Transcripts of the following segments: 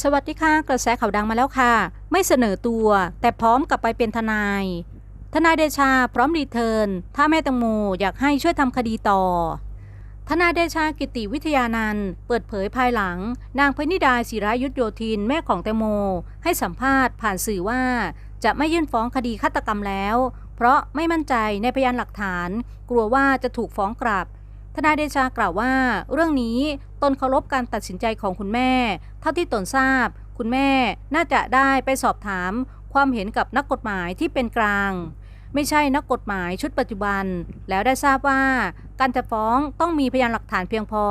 สวัสดีค่ะ กระแสข่าวดังมาแล้วค่ะ ไม่เสนอตัว แต่พร้อมกลับไปเป็นทนาย ทนายเดชาพร้อมรีเทิร์นถ้าแม่ตังโมอยากให้ช่วยทำคดีต่อ ทนายเดชากิติวิทยานันท์เปิดเผยภายหลัง นางพนิดาศิรายุทธโยธินแม่ของแตงโม ให้สัมภาษณ์ผ่านสื่อว่า จะไม่ยื่นฟ้องคดีฆาตกรรมแล้ว เพราะไม่มั่นใจในพยานหลักฐาน กลัวว่าจะถูกฟ้องกลับ ทนายเดชากล่าวว่า เรื่องนี้ตนเคารพการตัดสินใจของคุณแม่ เท่าที่ตนทราบ คุณแม่น่าจะได้ไปสอบถาม ความเห็นกับนักกฎหมายที่เป็นกลาง ไม่ใช่นักกฎหมายชุดปัจจุบัน แล้วได้ทราบว่า การจะฟ้องต้องมีพยานหลักฐานเพียงพอ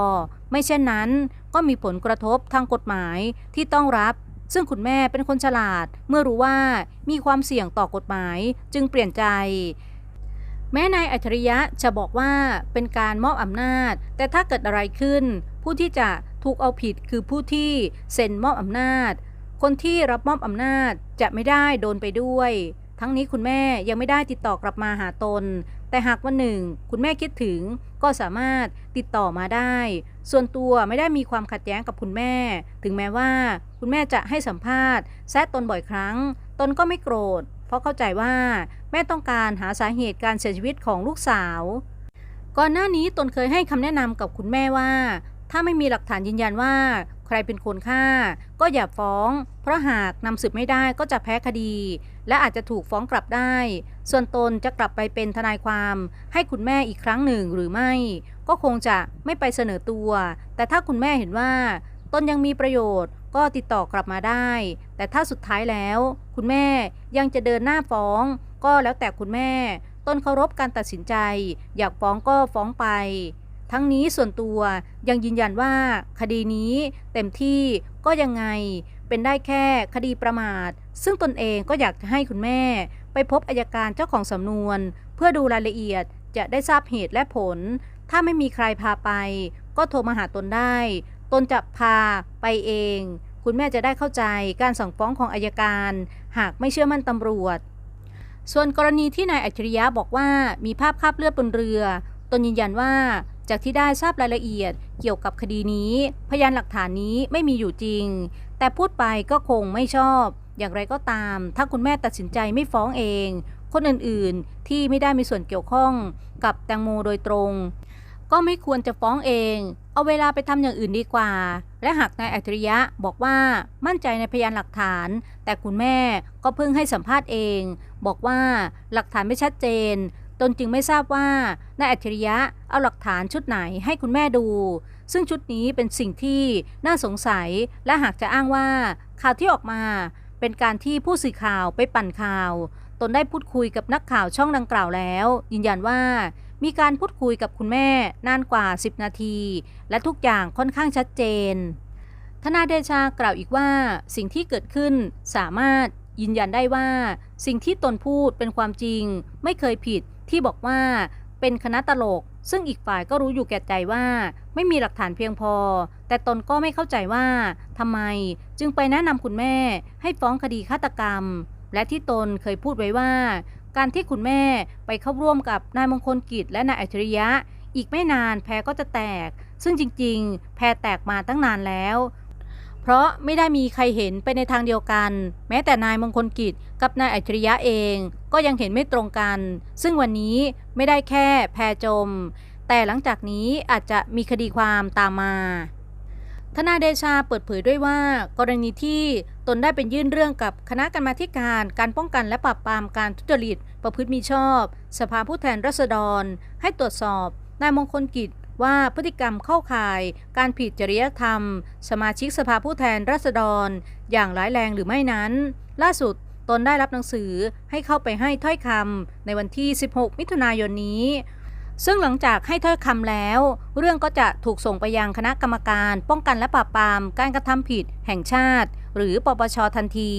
ไม่เช่นนั้น ก็มีผลกระทบทางกฎหมายที่ต้องรับซึ่งคุณแม่เป็นคนฉลาด เมื่อรู้ว่ามีความเสี่ยงต่อกฎหมายจึงเปลี่ยนใจ แม้นายอัจฉริยะจะบอกว่าเป็นการมอบอำนาจ แต่ถ้าเกิดอะไรขึ้น ผู้ที่จะถูกเอาผิดคือผู้ที่เซ็นมอบอำนาจ คนที่รับมอบอำนาจจะไม่ได้โดนไปด้วย ทั้งนี้คุณแม่ยังไม่ได้ติดต่อกลับมาหาตน แต่หากวันหนึ่ง คุณแม่คิดถึงก็สามารถติดต่อมาได้ ส่วนตัวไม่ได้มีความขัดแย้งกับคุณแม่ ถึงแม้ว่า คุณแม่จะให้สัมภาษณ์แซะตนบ่อยครั้ง ตนก็ไม่โกรธ เพราะเข้าใจว่าแม่ต้องการหาสาเหตุการเสียชีวิตของลูกสาว ก่อนหน้านี้ตนเคยให้คำแนะนำกับคุณแม่ว่า ถ้าไม่มีหลักฐานยืนยันว่า ใครเป็นคนฆ่า ก็อย่าฟ้อง เพราะหากนำสืบไม่ได้ก็จะแพ้คดี และอาจจะถูกฟ้องกลับได้ ส่วนตนจะกลับไปเป็นทนายความ ให้คุณแม่อีกครั้งหนึ่งหรือไม่ ก็คงจะไม่ไปเสนอตัว แต่ถ้าคุณแม่เห็นว่าตนยังมีประโยชน์ก็ติดต่อกลับมาได้ แต่ถ้าสุดท้ายแล้ว คุณแม่ยังจะเดินหน้าฟ้อง ก็แล้วแต่คุณแม่ตนเคารพการตัดสินใจ อยากฟ้องก็ฟ้องไป ทั้งนี้ส่วนตัวยังยืนยันว่า คดีนี้เต็มที่ก็ยังไงเป็นได้แค่คดีประมาท ซึ่งตนเองก็อยากจะให้คุณแม่ ไปพบอายการเจ้าของสำนวน เพื่อดูรายละเอียดจะได้ทราบเหตุและผล ถ้าไม่มีใครพาไป ก็โทรมาหาตนได้ ตนจะพาไปเอง คุณแม่จะได้เข้าใจการสั่งฟ้องของอายการ หากไม่เชื่อมั่นตำรวจ ส่วนกรณีที่นายอัจฉริยะบอกว่ามีภาพคราบเลือดบนเรือตนยืนยันว่าจากที่ได้ทราบรายละเอียดเกี่ยวกับคดีนี้ พยานหลักฐานนี้ไม่มีอยู่จริง แต่พูดไปก็คงไม่ชอบ อย่างไรก็ตาม ถ้าคุณแม่ตัดสินใจไม่ฟ้องเอง คนอื่นๆที่ไม่ได้มีส่วนเกี่ยวข้องกับแตงโมโดยตรง ก็ไม่ควรจะฟ้องเอง เอาเวลาไปทำอย่างอื่นดีกว่า และหากนายอัจฉริยะบอกว่ามั่นใจในพยานหลักฐาน แต่คุณแม่ก็เพิ่งให้สัมภาษณ์เอง บอกว่าหลักฐานไม่ชัดเจน ตนจึงไม่ทราบว่านายอัจฉริยะเอาหลักฐานชุดไหนให้คุณแม่ดู ซึ่งชุดนี้เป็นสิ่งที่น่าสงสัย และหากจะอ้างว่าข่าวที่ออกมา เป็นการที่ผู้สื่อข่าวไปปั่นข่าว ตนได้พูดคุยกับนักข่าวช่องดังกล่าวแล้ว ยืนยันว่า มีการพูดคุยกับคุณแม่นานกว่า 10 นาที และทุกอย่างค่อนข้างชัดเจนทนายเดชากล่าวอีกว่า สิ่งที่เกิดขึ้นสามารถยืนยันได้ว่า สิ่งที่ตนพูดเป็นความจริง ไม่เคยผิดที่บอกว่าเป็นคณะตลก ซึ่งอีกฝ่ายก็รู้อยู่แก่ใจว่า ไม่มีหลักฐานเพียงพอ แต่ตนก็ไม่เข้าใจว่าทำไมจึงไปแนะนำคุณแม่ให้ฟ้องคดีฆาตกรรม และที่ตนเคยพูดไว้ว่า การที่คุณแม่ไปเข้าร่วมกับนายมงคลกิจและนายอัจฉริยะ อีกไม่นานแพรก็จะแตก ซึ่งจริง ๆ แพรแตกมาตั้งนานแล้ว เพราะไม่ได้มีใครเห็นไปในทางเดียวกัน แม้แต่นายมงคลกิจกับนายอัจฉริยะเอง ก็ยังเห็นไม่ตรงกัน ซึ่งวันนี้ไม่ได้แค่แพรจม แต่หลังจากนี้อาจจะมีคดีความตามมา ทนายเดชาเปิดเผยด้วยว่า กรณีที่ตนได้เป็นยื่นเรื่องกับคณะกรรมาธิการ การป้องกันและปราบปรามการทุจริต ประพฤติมีชอบ สภาผู้แทนราษฎร ให้ตรวจสอบนายมงคลกิจว่าพฤติกรรมเข้าข่าย การผิดจริยธรรม สมาชิกสภาผู้แทนราษฎร อย่างร้ายแรงหรือไม่นั้น ล่าสุดตนได้รับหนังสือให้เข้าไปให้ถ้อยคำในวันที่ 16 มิถุนายนนี้ ซึ่งหลังจากให้ถ้อยคำแล้ว เรื่องก็จะถูกส่งไปยังคณะกรรมการ ป้องกันและปราบปรามการกระทำผิดแห่งชาติ หรือปปชทันที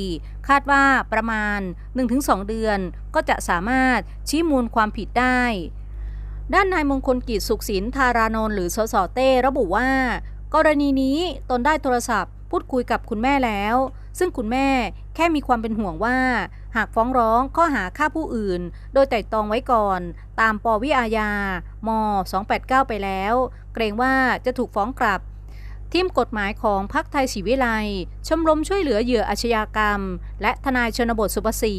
คาดว่าประมาณ 1-2 เดือน ก็จะสามารถชี้มูลความผิดได้ ด้านนายมงคลกิจสุขสินธารานนท์หรือสสเต้ระบุว่า กรณีนี้ตนได้โทรศัพท์ พูดคุยกับคุณแม่แล้ว ซึ่งคุณแม่แค่มีความเป็นห่วงว่า หากฟ้องร้องข้อหาฆ่าผู้อื่น โดยแต่ตองไว้ก่อน ตามปวิอาญาม289 ไปแล้ว เกรงว่าจะถูกฟ้องกลับ ทีมกฎหมายของพรรคไทยศรีวิไลชมรมช่วยเหลือเหยื่ออาชญากรรม และทนายชนบทสุภศรี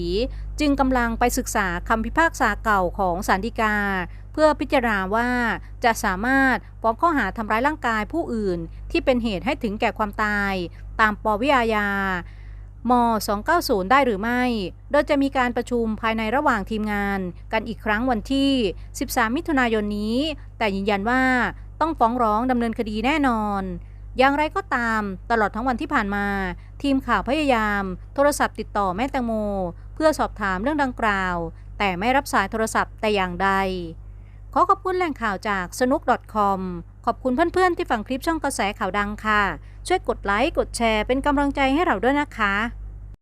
จึงกำลังไปศึกษาคำพิพากษาเก่าของศาลฎีกา เพื่อพิจารณาว่าจะสามารถฟ้องข้อหาทำร้ายร่างกายผู้อื่น ที่เป็นเหตุให้ถึงแก่ความตาย ตามปวิอาญาม290 ได้หรือไม่ โดยจะมีการประชุมภายในระหว่างทีมงาน กันอีกครั้งวันที่ 13 มิถุนายนนี้ แต่ยืนยันว่าต้องฟ้องร้องดำเนินคดีแน่นอน อย่างไรก็ตาม ตลอดทั้งวันที่ผ่านมา ทีมข่าวพยายาม โทรศัพท์ติดต่อแม่แตงโม เพื่อสอบถามเรื่องดังกล่าว แต่ไม่รับสายโทรศัพท์แต่อย่างใด ขอขอบคุณแหล่งข่าวจากสนุก .com ขอบคุณเพื่อนๆที่ฟังคลิปช่องกระแสข่าวดังค่ะ ช่วยกดไลค์ กดแชร์เป็นกำลังใจให้เราด้วยนะคะ